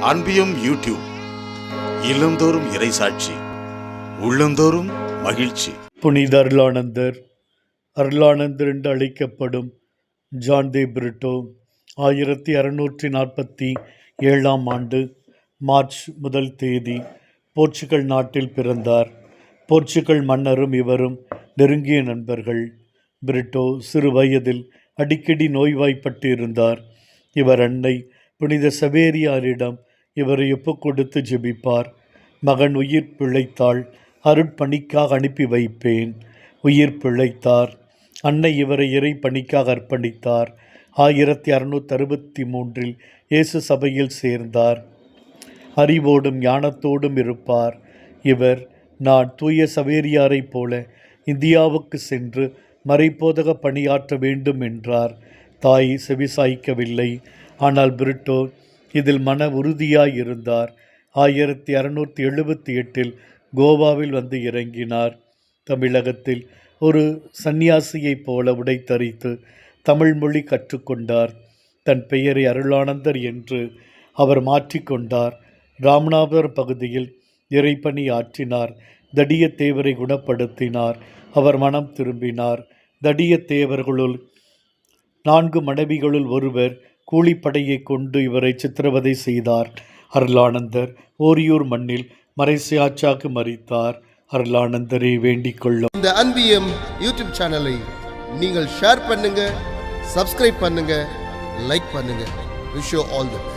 அன்பியும் YouTube இல்லந்தோறும் இறைசாட்சி உள்ளந்தோறும் மகிழ்ச்சி. புனித அருளானந்தர் அருளானந்தர் என்று அழைக்கப்படும் ஜான் தே பிரிட்டோ ஆயிரத்தி அறுநூற்றி நாற்பத்தி ஏழாம் ஆண்டு மார்ச் முதல் தேதி போர்ச்சுகல் நாட்டில் பிறந்தார். போர்ச்சுகல் மன்னரும் இவரும் நெருங்கிய நண்பர்கள். பிரிட்டோ சிறு வயதில் அடிக்கடி நோய்வாய்ப்பட்டு இருந்தார் இவர் அன்னை புனித சவேரியாரிடம் இவரை ஒப்புக் கொடுத்து ஜெபிப்பார். மகன் உயிர் பிழைத்தாள் அருட்பணிக்காக அனுப்பி வைப்பேன். உயிர் பிழைத்தார். அன்னை இவரை இறை பணிக்காக அர்ப்பணித்தார். ஆயிரத்தி அறுநூற்றி அறுபத்தி மூன்றில் இயேசு சபையில் சேர்ந்தார். அறிவோடும் ஞானத்தோடும் இருப்பார். இவர் நான் தூய சவேரியாரைப் போல இந்தியாவுக்கு சென்று மறைப்போதக பணியாற்ற வேண்டும் என்றார். தாய் செவிசாய்க்கவில்லை. ஆனால் பிரிட்டோ இதில் மன உறுதியாய் இருந்தார் ஆயிரத்தி அறுநூற்றி எழுபத்தி எட்டில் கோவாவில் வந்து இறங்கினார். தமிழகத்தில் ஒரு சந்நியாசியைப் போல உடை தரித்து தமிழ் மொழி கற்றுக்கொண்டார். தன் பெயரை அருளானந்தர் என்று அவர் மாற்றிக்கொண்டார். ராமநாதபுரம் பகுதியில் இறைப்பணி ஆற்றினார். தடியத்தேவரை குணப்படுத்தினார். அவர் மனம் திரும்பினார். தடியத்தேவர்களுள் நான்கு மனைவிகளுள் ஒருவர் கூலிப்படையை கொண்டு இவரை சித்திரவதை செய்தார். அருளானந்தர் ஓரியூர் மண்ணில் மறைசியாச்சாக்கு மறித்தார். அருளானந்தரை வேண்டிக் கொள்ளும். இந்த அன்பியம் யூடியூப் சேனலை நீங்கள் ஷேர் பண்ணுங்க சப்ஸ்கிரைப் பண்ணுங்க லைக் பண்ணுங்க. Wish all the best